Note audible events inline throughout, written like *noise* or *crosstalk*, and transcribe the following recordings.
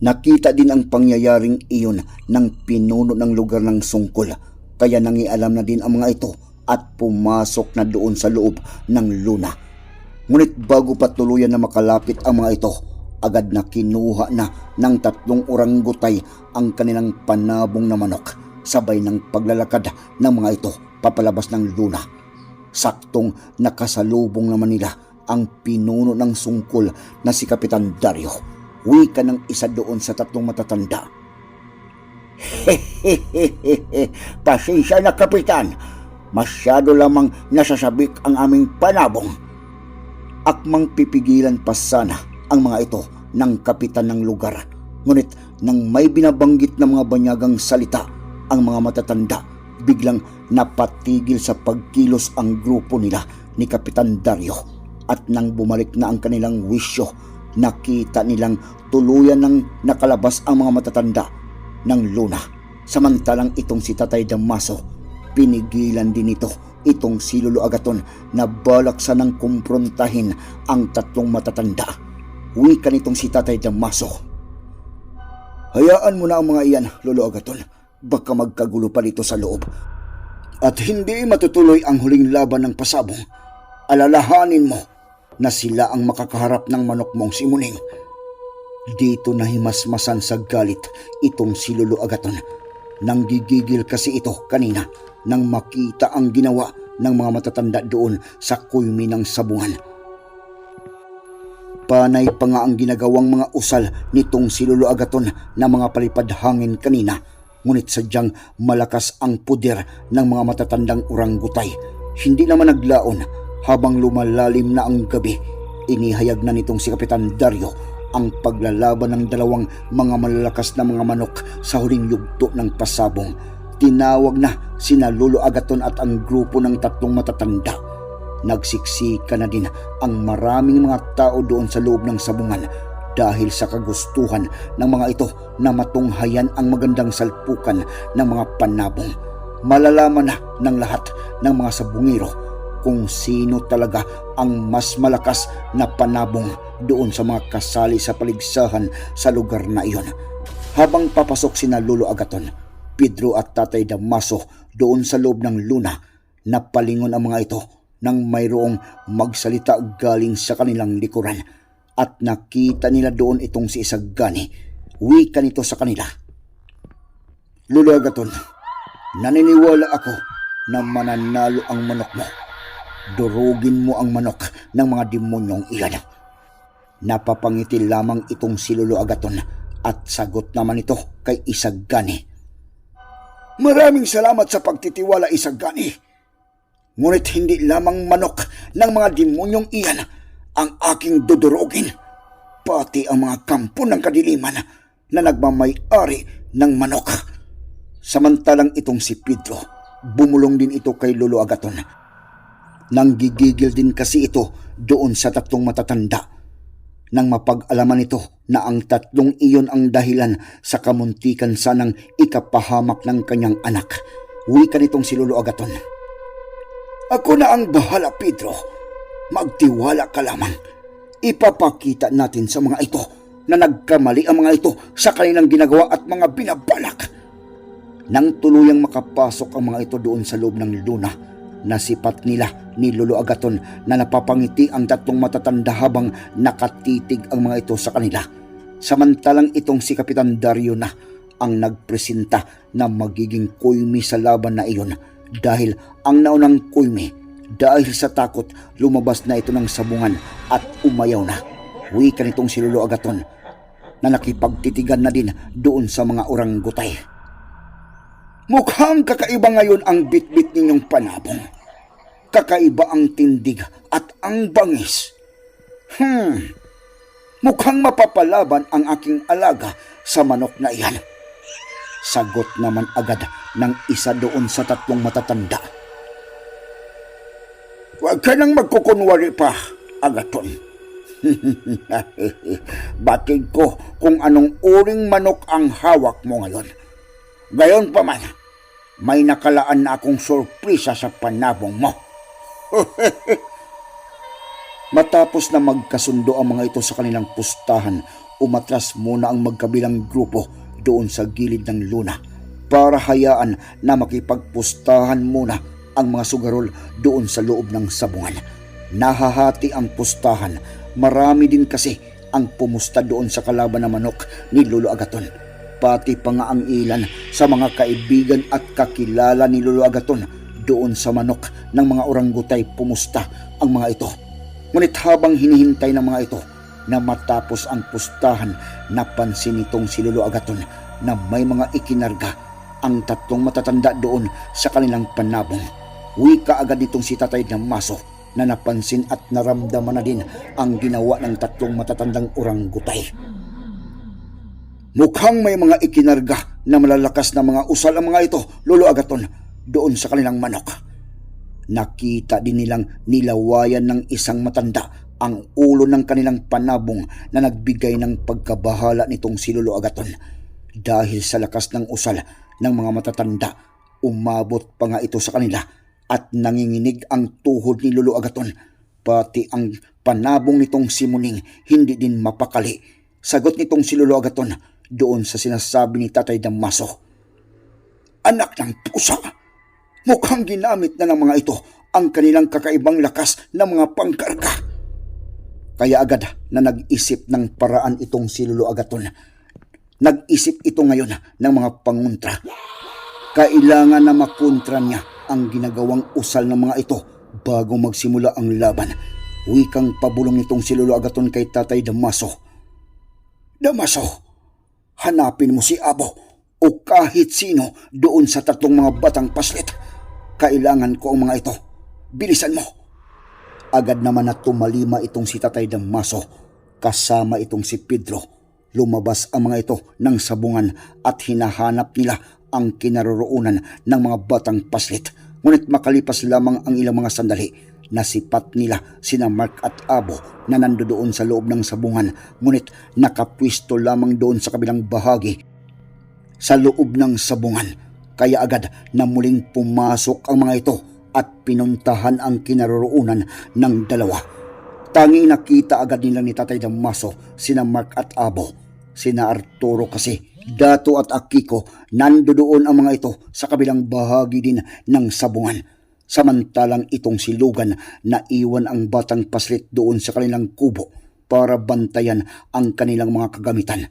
Nakita din ang pangyayaring iyon ng pinuno ng lugar ng sungkol, kaya nangialam na din ang mga ito at pumasok na doon sa loob ng luna. Ngunit bago pa tuluyan na makalapit ang mga ito, agad na kinuha na ng tatlong orangutay ang kanilang panabong na manok, sabay ng paglalakad ng mga ito papalabas ng luna. Saktong nakasalubong naman nila ang pinuno ng sungkol na si Kapitan Dario. Wika ng isa doon sa tatlong matatanda. *laughs* Pasensya na kapitan, masyado lamang nasasabik ang aming panabong. Akmang pipigilan pa sana ang mga ito ng kapitan ng lugar. Ngunit nang may binabanggit na mga banyagang salita ang mga matatanda, biglang napatigil sa pagkilos ang grupo nila ni Kapitan Dario at nang bumalik na ang kanilang wisyo, nakita nilang tuluyan ng nakalabas ang mga matatanda ng luna. Samantalang itong si Tatay Damaso, pinigilan din ito itong si Lolo Agaton na balak sanang kumprontahin ang tatlong matatanda. Wika nitong si Tatay Damaso. Hayaan mo na ang mga iyan, Lolo Agaton. Baka magkagulo pa dito sa loob. At hindi matutuloy ang huling laban ng pasabong. Alalahanin mo na sila ang makakaharap ng manok mong si Muning. Dito nahimasmasan sa galit itong si Lolo Agaton. Nang gigigil kasi ito kanina nang makita ang ginawa ng mga matatanda doon sa kulmi ng sabungan. Panay pa nga ang ginagawang mga usal nitong si Lolo Agaton na mga palipad hangin kanina. Ngunit sadyang malakas ang puder ng mga matatandang orangutay. Hindi naman naglaon habang lumalalim na ang gabi. Inihayag na nitong si Kapitan Dario ang paglalaban ng dalawang mga malalakas na mga manok sa huling yugto ng pasabong. Tinawag na sina Lolo Agaton at ang grupo ng tatlong matatanda. Nagsiksika na din ang maraming mga tao doon sa loob ng sabungan dahil sa kagustuhan ng mga ito na matunghayan ang magandang salpukan ng mga panabong. Malalaman na ng lahat ng mga sabungiro kung sino talaga ang mas malakas na panabong doon sa mga kasali sa paligsahan sa lugar na iyon. Habang papasok sina Lolo Agaton, Pedro at Tatay Damaso doon sa loob ng luna, napalingon ang mga ito nang mayroong magsalita galing sa kanilang likuran at nakita nila doon itong si Isagani. Wika nito sa kanila. Lolo Agaton, naniniwala ako na mananalo ang manok mo. Durugin mo ang manok ng mga demonyong iyan. Napapangiti lamang itong si Lolo Agaton at sagot naman ito kay Isagani. Maraming salamat sa pagtitiwala Isagani. Ngunit hindi lamang manok ng mga demonyong iyan ang aking dudurugin, pati ang mga kampo ng kadiliman na nagmamay-ari ng manok. Samantalang itong si Pedro, bumulong din ito kay Lolo Agaton. Nang gigigil din kasi ito doon sa tatlong matatanda. Nang mapag-alaman ito na ang tatlong iyon ang dahilan sa kamuntikan sanang ikapahamak ng kanyang anak. Wika nitong si Lolo Agaton. Ako na ang bahala, Pedro. Magtiwala ka lamang. Ipapakita natin sa mga ito na nagkamali ang mga ito sa kanilang ginagawa at mga binabalak. Nang tuluyang makapasok ang mga ito doon sa loob ng luna, nasipat nila ni Lolo Agaton na napapangiti ang tatlong matatanda habang nakatitig ang mga ito sa kanila. Samantalang itong si Kapitan Dario na ang nagpresenta na magiging kuymi sa laban na iyon dahil ang naunang kuymi dahil sa takot lumabas na ito ng sabungan at umayaw na. Wika nitong si Lolo Agaton na nakipagtitigan na din doon sa mga oranggutay. Mukhang kakaiba ngayon ang bitbit ninyong panabong. Kakaiba ang tindig at ang bangis. Hmm, mukhang mapapalaban ang aking alaga sa manok na iyan. Sagot naman agad ng isa doon sa tatlong matatanda. Huwag ka nang magkukunwari pa, Agaton. *laughs* Batig ko kung anong uring manok ang hawak mo ngayon. Gayon pa man, may nakalaan na akong sorpresa sa panabong mo. *laughs* Matapos na magkasundo ang mga ito sa kanilang pustahan, umatras muna ang magkabilang grupo doon sa gilid ng luna para hayaan na makipagpustahan muna ang mga sugarol doon sa loob ng sabungan. Nahahati ang pustahan, marami din kasi ang pumusta doon sa kalaban na manok ni Lolo Agaton. Pati pa nga ang ilan sa mga kaibigan at kakilala ni Lolo Agaton doon sa manok ng mga orangutay pumusta ang mga ito. Ngunit habang hinihintay ng mga ito na matapos ang pustahan, napansin nitong si Lolo Agaton na may mga ikinarga ang tatlong matatanda doon sa kanilang panabong. Wika agad nitong si Tatay Damaso na napansin at naramdaman na din ang ginawa ng tatlong matatandang orangutay. Mukhang may mga ikinarga na malalakas na mga usal ang mga ito, Lolo Agaton, doon sa kanilang manok. Nakita din nilang nilawayan ng isang matanda ang ulo ng kanilang panabong na nagbigay ng pagkabahala nitong si Lolo Agaton. Dahil sa lakas ng usal ng mga matatanda, umabot pa nga ito sa kanila at nanginginig ang tuhod ni Lolo Agaton. Pati ang panabong nitong si Muning hindi din mapakali. Sagot nitong si Lolo Agaton doon sa sinasabi ni Tatay Damaso. Anak ng pusa! Mukhang ginamit na ng mga ito ang kanilang kakaibang lakas ng mga pangkarga. Kaya agad na nag-isip ng paraan itong si Lolo Agaton. Nag-isip ito ngayon ng mga panguntra. Kailangan na makontra niya ang ginagawang usal ng mga ito bago magsimula ang laban. Wikang pabulong nitong si Lolo Agaton kay Tatay Damaso. Damaso, hanapin mo si Abo o kahit sino doon sa tatlong mga batang paslit. Kailangan ko ang mga ito. Bilisan mo. Agad naman na tumalima itong si Tatay Damaso kasama itong si Pedro. Lumabas ang mga ito ng sabungan at hinahanap nila ang kinaroroonan ng mga batang paslit. Ngunit makalipas lamang ang ilang mga sandali, nasipat nila sina Mark at Abo na nandoon sa loob ng sabungan ngunit nakapwisto lamang doon sa kabilang bahagi sa loob ng sabungan. Kaya agad na muling pumasok ang mga ito at pinuntahan ang kinaroroonan ng dalawa. Tanging nakita agad nila ni Tatay Damaso sina Mark at Abo. Sina Arturo kasi, Dato at Akiko, nando doon ang mga ito sa kabilang bahagi din ng sabungan. Samantalang itong si Logan na iwan ang batang paslit doon sa kanilang kubo para bantayan ang kanilang mga kagamitan.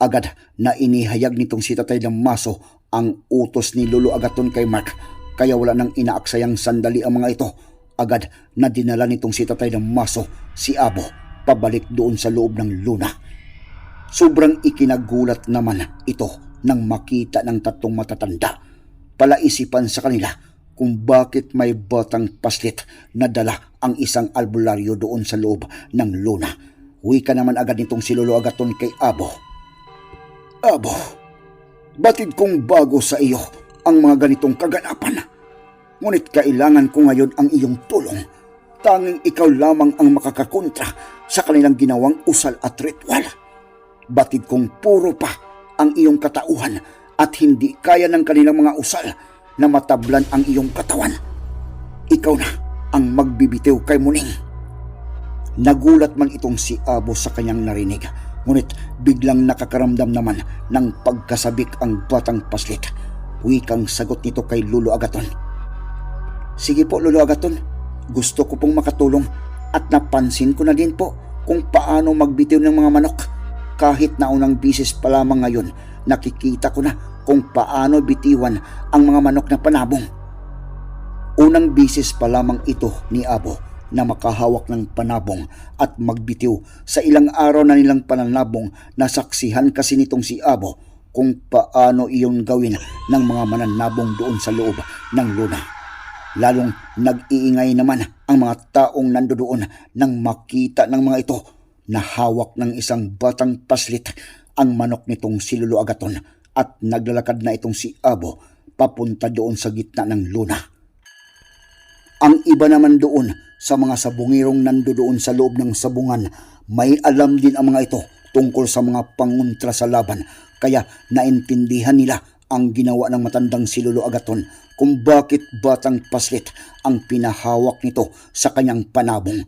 Agad na inihayag nitong si Tatay Damaso ang utos ni Lolo Agaton kay Mark kaya wala nang inaaksayang sandali ang mga ito. Agad na dinala nitong si Tatay Damaso si Abo pabalik doon sa loob ng luna. Sobrang ikinagulat naman ito nang makita ng tatlong matatanda. Palaisipan sa kanila kung bakit may batang paslit na dala ang isang albularyo doon sa loob ng luna. Wika naman agad nitong si Lolo Agaton kay Abo. Abo, batid kong bago sa iyo ang mga ganitong kaganapan. Ngunit kailangan ko ngayon ang iyong tulong. Tanging ikaw lamang ang makakakontra sa kanilang ginawang usal at ritual. Batid kong puro pa ang iyong katauhan at hindi kaya ng kanilang mga usal na matablan ang iyong katawan. Ikaw na ang magbibitiw kay Muning. Nagulat man itong si Abo sa kanyang narinig, ngunit biglang nakakaramdam naman ng pagkasabik ang batang paslit. Wikang sagot nito kay Lolo Agaton. Sige po, Lolo Agaton. Gusto ko pong makatulong at napansin ko na din po kung paano magbitiw ng mga manok. kahit na unang bisis pa lamang ngayon, nakikita ko na kung paano bitiwan ang mga manok na panabong. Unang bisis pa lamang ito ni Abo na makahawak ng panabong at magbitiw sa ilang araw na nilang pananabong na saksihan kasi nitong si Abo kung paano iyon gawin ng mga mananabong doon sa loob ng luna. Lalong nag-iingay naman ang mga taong nandoon nang makita ng mga ito na hawak ng isang batang paslit ang manok nitong si Lolo Agaton at naglalakad na itong si Abo papunta doon sa gitna ng luna. Ang iba naman doon sa mga sabungirong nando doon sa loob ng sabungan, may alam din ang mga ito tungkol sa mga panguntra sa laban kaya naintindihan nila ang ginawa ng matandang si Lolo Agaton kung bakit batang paslit ang pinahawak nito sa kanyang panabong.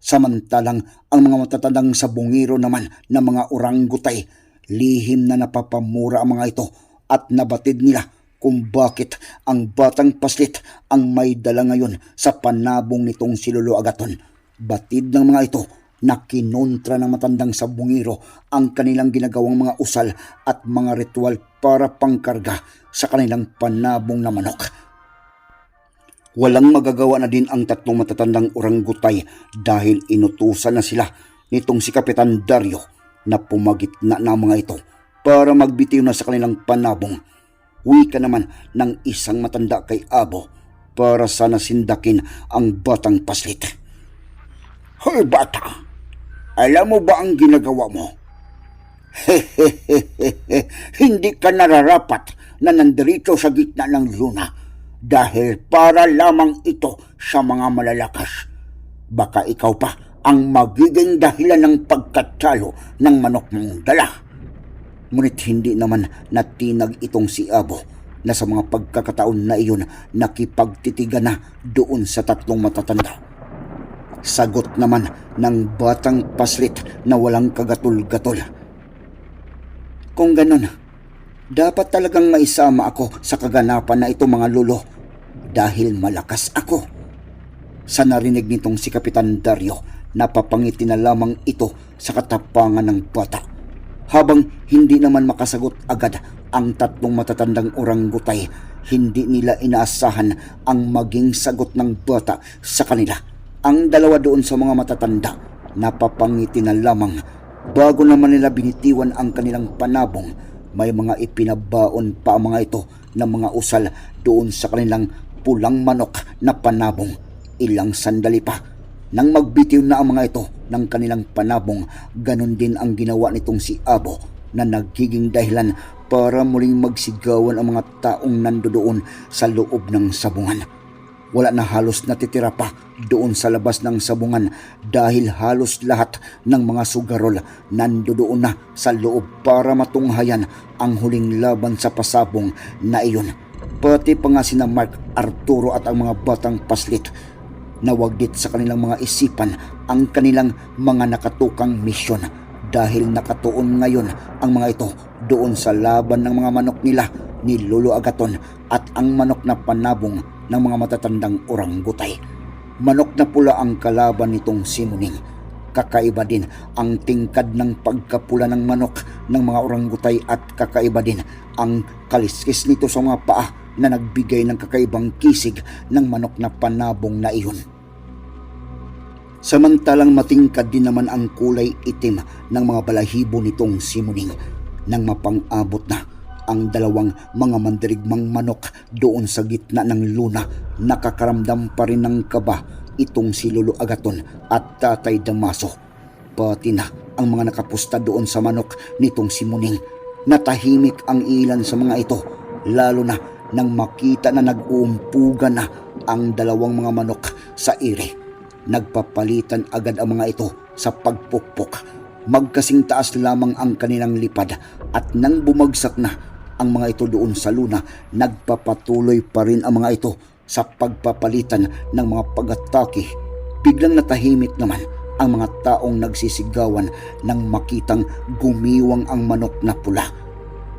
Samantalang ang mga matatandang sabungiro naman na mga orangutay, lihim na napapamura ang mga ito at nabatid nila kung bakit ang batang paslit ang may dala ngayon sa panabong nitong si Lolo Agaton. Batid ng mga ito na kinontra ng matandang sabungiro ang kanilang ginagawang mga usal at mga ritual para pangkarga sa kanilang panabong na manok. Walang magagawa na din ang tatlong matatandang orangutay dahil inutusan na sila nitong si Kapitan Dario na pumagitna na mga ito para magbitiw na sa kanilang panabong. Wika naman ng isang matanda kay Abo para sana sindakin ang batang paslit. Hoy bata, alam mo ba ang ginagawa mo? Hehehehe, *laughs* hindi ka nararapat na nandirito sa gitna ng luna dahil para lamang ito sa mga malalakas. Baka ikaw pa ang magiging dahilan ng pagkatalo ng manok mong dala. Ngunit hindi naman natinag itong si Abo na sa mga pagkakataon na iyon nakipagtitigan na doon sa tatlong matatanda. Sagot naman ng batang paslit na walang kagatul-gatol. Kung ganun, dapat talagang maisama ako sa kaganapan na ito mga lolo dahil malakas ako. Sa narinig nitong si Kapitan Dario, napapangiti na lamang ito sa katapangan ng bata. Habang hindi naman makasagot agad ang tatlong matatandang orangutay, hindi nila inaasahan ang maging sagot ng bata sa kanila. Ang dalawa doon sa mga matatanda, napapangiti na lamang bago naman nila binitiwan ang kanilang panabong may mga ipinabaon pa ang mga ito ng mga usal doon sa kanilang pulang manok na panabong. Ilang sandali pa. Nang magbitiw na ang mga ito ng kanilang panabong, ganun din ang ginawa nitong si Abo na nagiging dahilan para muling magsigawan ang mga taong nandoon sa loob ng sabungan. Wala na halos natitira pa doon sa labas ng sabungan dahil halos lahat ng mga sugarol nandoon na sa loob para matunghayan ang huling laban sa pasabong na iyon. Pati pa nga sina Mark Arturo at ang mga batang paslit nawagdit sa kanilang mga isipan ang kanilang mga nakatukang misyon dahil nakatuon ngayon ang mga ito doon sa laban ng mga manok nila ni Lolo Agaton at ang manok na panabong ng mga matatandang orangutay. Manok na pula ang kalaban nitong simuning. Kakaiba din ang tingkad ng pagkapula ng manok ng mga orangutay at kakaiba din ang kaliskis nito sa mga paa na nagbigay ng kakaibang kisig ng manok na panabong na iyon. Samantalang matingkad din naman ang kulay itim ng mga balahibo nitong simuning nang mapang-abot na ang dalawang mga mandirigmang manok doon sa gitna ng luna. Nakakaramdam pa rin ng kaba itong si Lolo Agaton at Tatay Damaso. Pati na ang mga nakapusta doon sa manok nitong si Muning. Natahimik ang ilan sa mga ito, lalo na nang makita na nag-uumpugan na ang dalawang mga manok sa ire. Nagpapalitan agad ang mga ito sa pagpukpok. Magkasing taas lamang ang kanilang lipad at nang bumagsak na ang mga ito doon sa luna, nagpapatuloy pa rin ang mga ito sa pagpapalitan ng mga pag-atake. Biglang natahimik naman ang mga taong nagsisigawan nang makitang gumiwang ang manok na pula.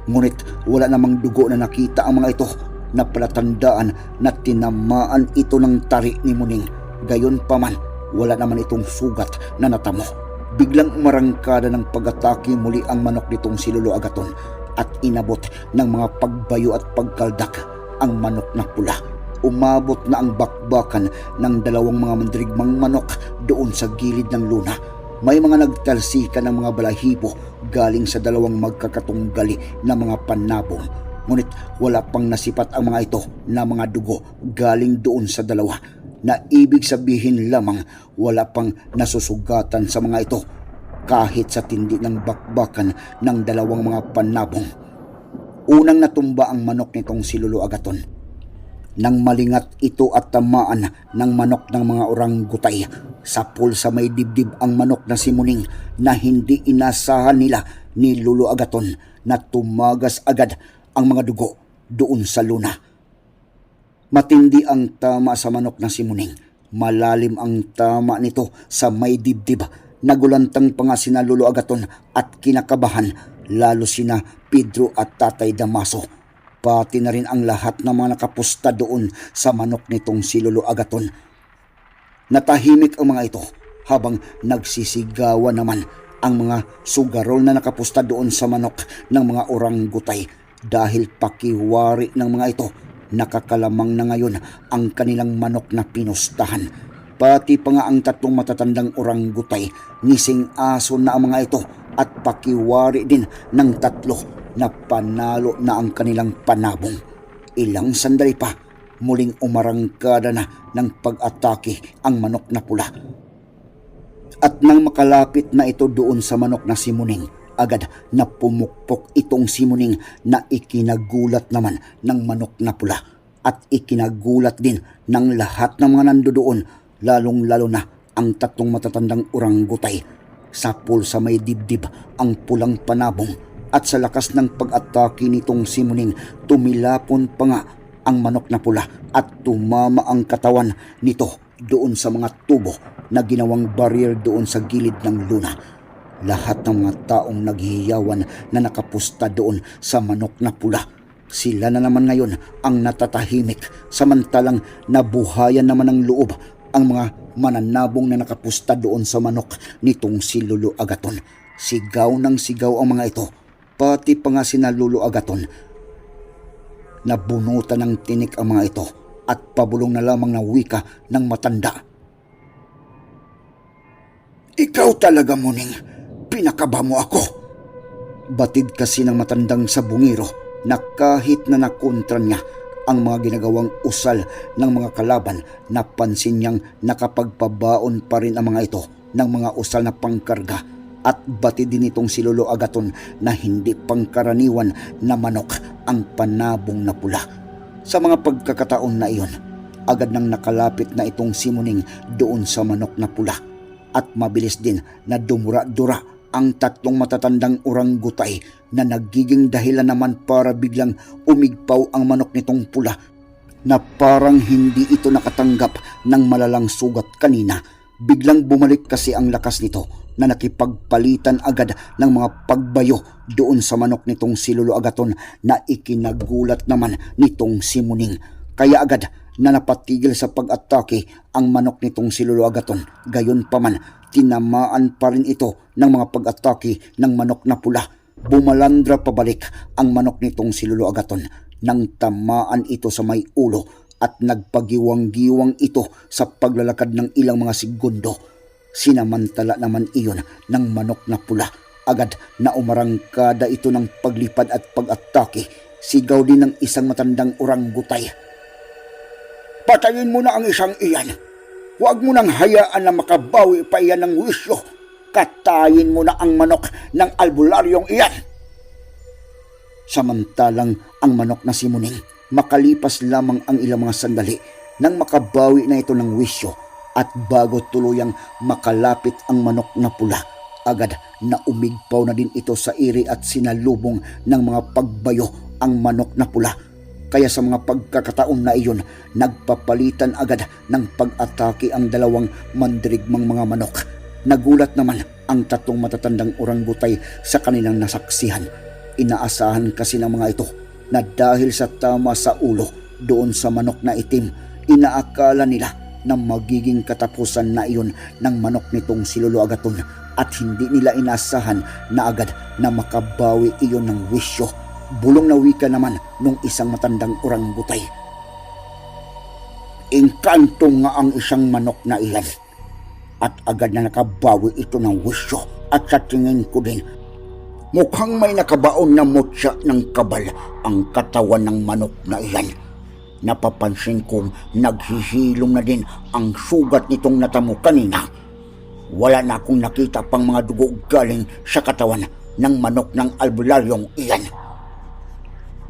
Ngunit wala namang dugo na nakita ang mga ito na palatandaan na tinamaan ito ng tari ni Muning. Gayon pa man, wala naman itong sugat na natamo. biglang umarangkada ng pag-atake muli ang manok nitong si Lolo Agaton at inabot ng mga pagbayo at pagkaldak ang manok na pula. Umabot na ang bakbakan ng dalawang mga mandirigmang manok doon sa gilid ng luna. May mga nagtalsika ng mga balahibo galing sa dalawang magkakatunggali na mga panabong. Ngunit wala pang nasipat ang mga ito na mga dugo galing doon sa dalawa na ibig sabihin lamang wala pang nasusugatan sa mga ito kahit sa tindi ng bakbakan ng dalawang mga panabong. Unang natumba ang manok nitong si Lolo Agaton. Nang malingat ito at tamaan ng manok ng mga orangutay, sapul sa may dibdib ang manok na si Muning na hindi inasahan nila ni Lolo Agaton na tumagas agad ang mga dugo doon sa luna. Matindi ang tama sa manok na si Muning. Malalim ang tama nito sa may dibdib. Nagulantang pa nga sina Lolo Agaton at kinakabahan lalo sina Pedro at Tatay Damaso. Pati na rin ang lahat ng mga nakapusta doon sa manok nitong si Lolo Agaton. Natahimik ang mga ito habang nagsisigawan naman ang mga sugarol na nakapusta doon sa manok ng mga orangutay dahil pakiwari ng mga ito nakakalamang na ngayon ang kanilang manok na pinustahan. Pati pa nga ang tatlong matatandang orangutay, ngising aso na ang mga ito at pakiwari din ng tatlo na panalo na ang kanilang panabong. Ilang sandali pa, muling umarangkada na ng pag-atake ang manok na pula. At nang makalapit na ito doon sa manok na si Muning, agad na pumukpok itong si Muning na ikinagulat naman ng manok na pula at ikinagulat din ng lahat ng mga nandoon lalong-lalo na ang tatlong matatandang orangutay. Sapul sa may dibdib ang pulang panabong at sa lakas ng pag-atake nitong si Muning tumilapon pa nga ang manok na pula at tumama ang katawan nito doon sa mga tubo na ginawang barrier doon sa gilid ng luna. Lahat ng mga taong naghihiyawan na nakapusta doon sa manok na pula. Sila na naman ngayon ang natatahimik samantalang nabuhayan naman ng loob ang mga mananabong na nakapusta doon sa manok nitong si Lolo Agaton. Sigaw ng sigaw ang mga ito, pati pa nga sina Lolo Agaton. Nabunutan ng tinik ang mga ito at pabulong na lamang na wika ng matanda. Ikaw talaga, Muning. Pinakaba mo ako. Batid kasi ng matandang sa bungiro na kahit na nakontra niya ang mga ginagawang usal ng mga kalaban, napansin niyang nakapagpabaon pa rin ang mga ito ng mga usal na pangkarga at batid din itong si Lolo Agaton na hindi pangkaraniwan na manok ang panabong na pula. Sa mga pagkakataon na iyon, agad nang nakalapit na itong simuning doon sa manok na pula at mabilis din na dumura-dura ang tatlong matatandang orangutay na nagiging dahilan naman para biglang umigpaw ang manok nitong pula na parang hindi ito nakatanggap ng malalang sugat kanina. Biglang bumalik kasi ang lakas nito na nakipagpalitan agad ng mga pagbayo doon sa manok nitong si Lolo Agaton na ikinagulat naman nitong si Muning. Kaya agad na napatigil sa pag-atake ang manok nitong si Lolo Agaton. Gayon pa man, tinamaan pa rin ito ng mga pag-atake ng manok na pula. Bumalandra pabalik ang manok nitong si Lolo Agaton nang tamaan ito sa may ulo at nagpagiwang-giwang ito sa paglalakad ng ilang mga segundo. Sinamantala naman iyon ng manok na pula. Agad na umarangkada ito ng paglipad at pag-atake. Sigaw din ng isang matandang orangutay. Patayin mo na ang isang iyan. Huwag mo nang hayaan na makabawi pa iyan ng wisyo. Katayin mo na ang manok ng albularyong iyan. Samantalang ang manok na si Muning, makalipas lamang ang ilang mga sandali nang makabawi na ito ng wisyo at bago tuluyang makalapit ang manok na pula, agad na umigpaw na din ito sa iri at sinalubong ng mga pagbayo ang manok na pula. Kaya sa mga pagkakataon na iyon, nagpapalitan agad ng pag-atake ang dalawang mandirigmang mga manok. Nagulat naman ang tatlong matatandang orangutay sa kanilang nasaksihan. Inaasahan kasi ng mga ito na dahil sa tama sa ulo doon sa manok na itim, inaakala nila na magiging katapusan na iyon ng manok nitong si Lolo Agaton. at hindi nila inasahan na agad na makabawi iyon ng wisyo. Bulong na wika naman nung isang matandang orangutay. Inkanto nga ang isang manok na iyan at agad na nakabawi ito ng wisyo at sa tingin ko din mukhang may nakabaon na mutya ng kabal ang katawan ng manok na iyan. Napapansin kong naghihilom na din ang sugat nitong natamo kanina. Wala na akong nakita pang mga dugo galing sa katawan ng manok ng albularyong iyan.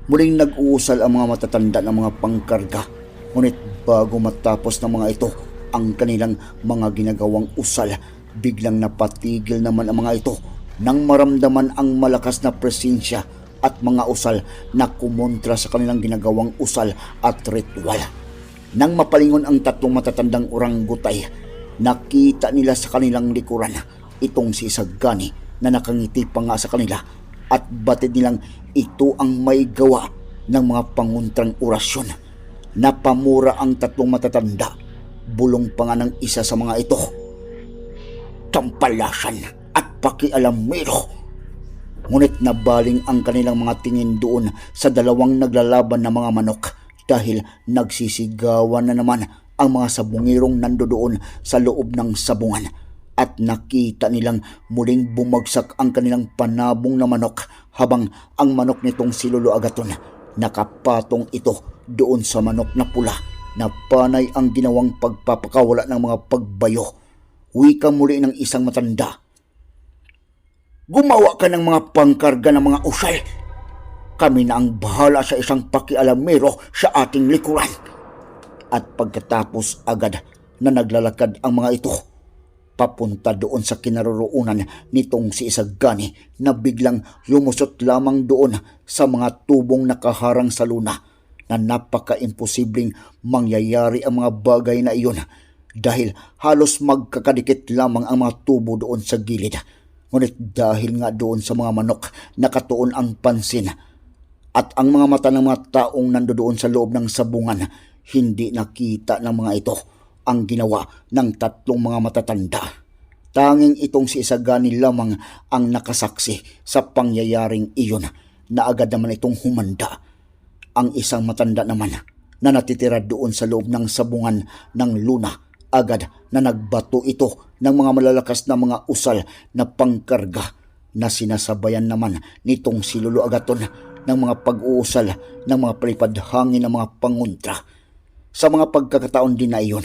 Muling nag-uusal ang mga matatanda ng mga pangkarga. Ngunit bago matapos ng mga ito ang kanilang mga ginagawang usal, biglang napatigil naman ang mga ito nang maramdaman ang malakas na presensya at mga usal na kumontra sa kanilang ginagawang usal at ritual. Nang mapalingon ang tatlong matatandang orangutay, nakita nila sa kanilang likuran itong si Isagani na nakangiti pa nga sa kanila at batid nilang ito ang may gawa ng mga panguntrang orasyon. Napamura ang tatlong matatanda. Bulong pa nga ng isa sa mga ito. Tampalasan at pakialamero. Ngunit nabaling ang kanilang mga tingin doon sa dalawang naglalaban na mga manok dahil nagsisigawan na naman ang mga sabungirong nandoon sa loob ng sabungan at nakita nilang muling bumagsak ang kanilang panabong na manok habang ang manok nitong si Lolo Agaton nakapatong ito doon sa manok na pula na panay ang ginawang pagpapakawala ng mga pagbayo. Wika muli ng isang matanda Gumawa ka ng mga pangkarga ng mga usal. Kami na ang bahala sa isang pakialamero sa ating likuran. At pagkatapos agad na naglalakad ang mga ito, papunta doon sa kinaroroonan nitong si Isagani na biglang lumusot lamang doon sa mga tubong nakaharang sa luna na napaka-imposibleng mangyayari ang mga bagay na iyon dahil halos magkakadikit lamang ang mga tubo doon sa gilid. Ngunit dahil nga doon sa mga manok nakatuon ang pansin at ang mga mata ng mga taong nandoon sa loob ng sabungan hindi nakita ng mga ito ang ginawa ng tatlong mga matatanda. Tanging itong si Isagani lamang ang nakasaksi sa pangyayaring iyon na agad naman itong humanda. Ang isang matanda naman na natitira doon sa loob ng sabungan ng luna agad na nagbato ito ng mga malalakas na mga usal na pangkarga na sinasabayan naman nitong si Lolo Agaton ng mga pag-uusal ng mga palipad hangin ng mga panguntra. Sa mga pagkakataon din na iyon,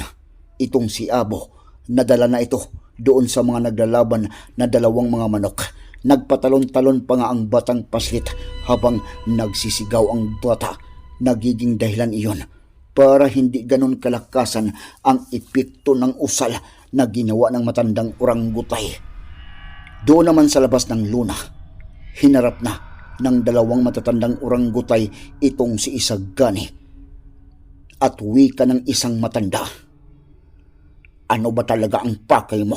itong si Abo, nadala na ito doon sa mga naglalaban na dalawang mga manok. Nagpatalon-talon pa nga ang batang paslit habang nagsisigaw ang bata. Nagiging dahilan iyon para hindi ganon kalakasan ang epekto ng usal na ginawa ng matandang orangutay. Doon naman sa labas ng luna, hinarap na ng dalawang matatandang orangutay itong si Isagani at wika ng isang matanda. Ano ba talaga ang pakay mo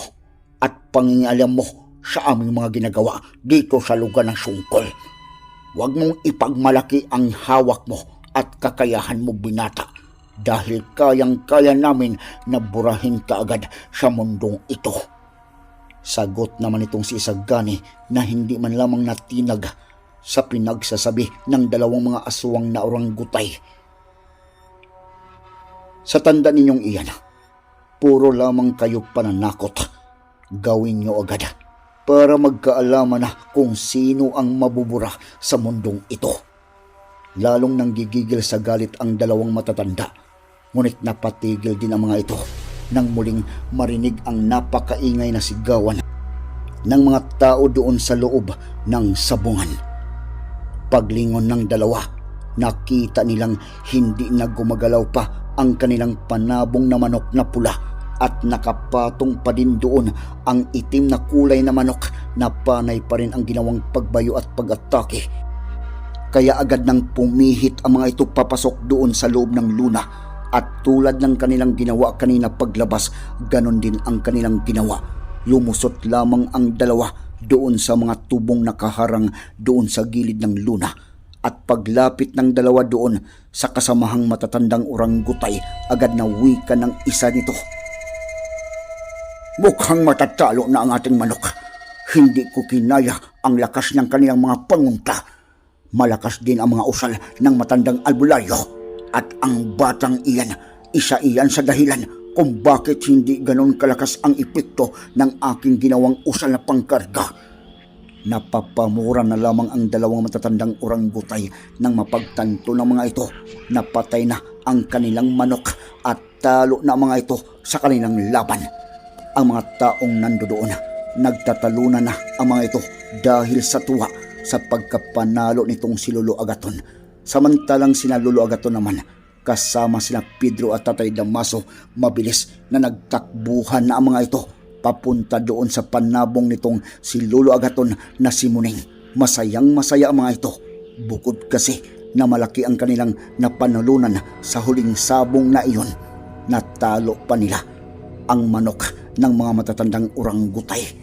at pangingalam mo sa aming mga ginagawa dito sa lugar ng sungkol? Huwag mong ipagmalaki ang hawak mo at kakayahan mo binata dahil kayang-kaya namin na burahin ka agad sa mundong ito. Sagot naman itong si Isagani na hindi man lamang natinag sa pinagsasabi ng dalawang mga aswang na orangutay. Sa tanda ninyong iyan, puro lamang kayo pananakot. Gawin nyo agad para magkaalaman na kung sino ang mabubura sa mundong ito. Lalong nanggigigil sa galit ang dalawang matatanda. Ngunit napatigil din ang mga ito nang muling marinig ang napakaingay na sigawan ng mga tao doon sa loob ng sabungan. Paglingon ng dalawa, nakita nilang hindi na gumagalaw pa ang kanilang panabong na manok na pula at nakapatong pa din doon ang itim na kulay na manok na panay pa rin ang ginawang pagbayo at pag-atake. Kaya agad nang pumihit ang mga ito papasok doon sa loob ng luna at tulad ng kanilang ginawa kanina paglabas, ganon din ang kanilang ginawa. Lumusot lamang ang dalawa doon sa mga tubong nakaharang doon sa gilid ng luna at paglapit ng dalawa doon sa kasamahang matatandang orangutay, agad na wika ng isa nito. Mukhang matatalo na ang ating manok. hindi ko kinaya ang lakas ng kanilang mga pangunta. Malakas din ang mga usal ng matandang albulayo. At ang batang iyan, isa iyan sa dahilan kung bakit hindi ganon kalakas ang epekto ng aking ginawang usal na pangkarga. Napapamura na lamang ang dalawang matatandang orangutay nang mapagtanto ng mga ito. Napatay na ang kanilang manok at talo na mga ito sa kanilang laban. Ang mga taong nandoon, nagtatalunan na ang mga ito dahil sa tuwa sa pagkapanalo nitong si Lolo Agaton. Samantalang sina Lolo Agaton naman, kasama sina Pedro at Tatay Damaso, mabilis na nagtakbuhan na ang mga ito papunta doon sa panabong nitong si Lolo Agaton na si Muning. Masayang masaya ang mga ito. Bukod kasi na malaki ang kanilang napanulunan sa huling sabong na iyon. Natalo pa nila ang manok ng mga matatandang orangutay